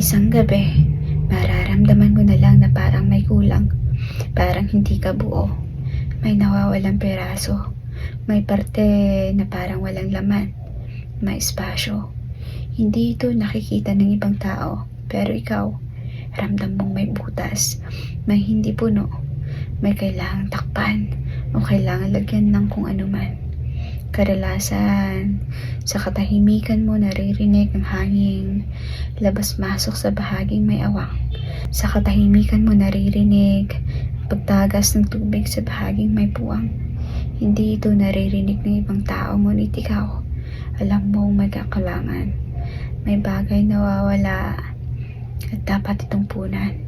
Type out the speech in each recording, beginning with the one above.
Isang gabi, mararamdaman mo na lang na parang may kulang. Parang hindi ka buo. May nawawalang peraso. May parte na parang walang laman. May espasyo. Hindi ito nakikita ng ibang tao. Pero ikaw, ramdam mong may butas. May hindi puno. May kailangang takpan. O kailangan lagyan ng kung ano man. Kadalasan, sa katahimikan mo naririnig ang hangin labas-masok sa bahaging may awang. Sa katahimikan mo naririnig pagtagas ng tubig sa bahaging may puwang. Hindi ito naririnig ng ibang tao, ngunit ikaw, alam mong may kakalangan. May bagay na wawala at dapat itong punan.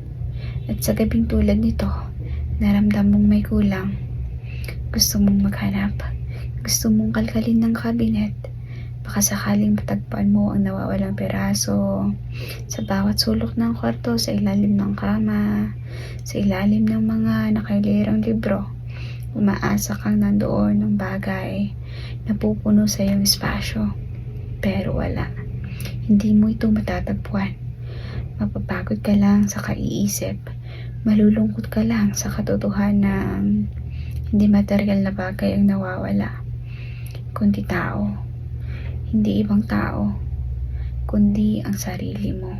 At sa gabing tulad nito, naramdam mong may kulang. Gusto mong maghanap. Gusto mong kalkalin ng kabinet. Baka sakaling matagpuan mo ang nawawalang peraso sa bawat sulok ng kwarto, sa ilalim ng kama, sa ilalim ng mga nakailirang libro. Umaasa kang nandoon ng bagay na pupuno sa iyong espasyo. Pero wala. Hindi mo ito matatagpuan. Mapapagod ka lang sa kaiisip. Malulungkot ka lang sa katotohanan hindi material na bagay ang nawawala. Kundi tao. Hindi ibang tao, kundi ang sarili mo.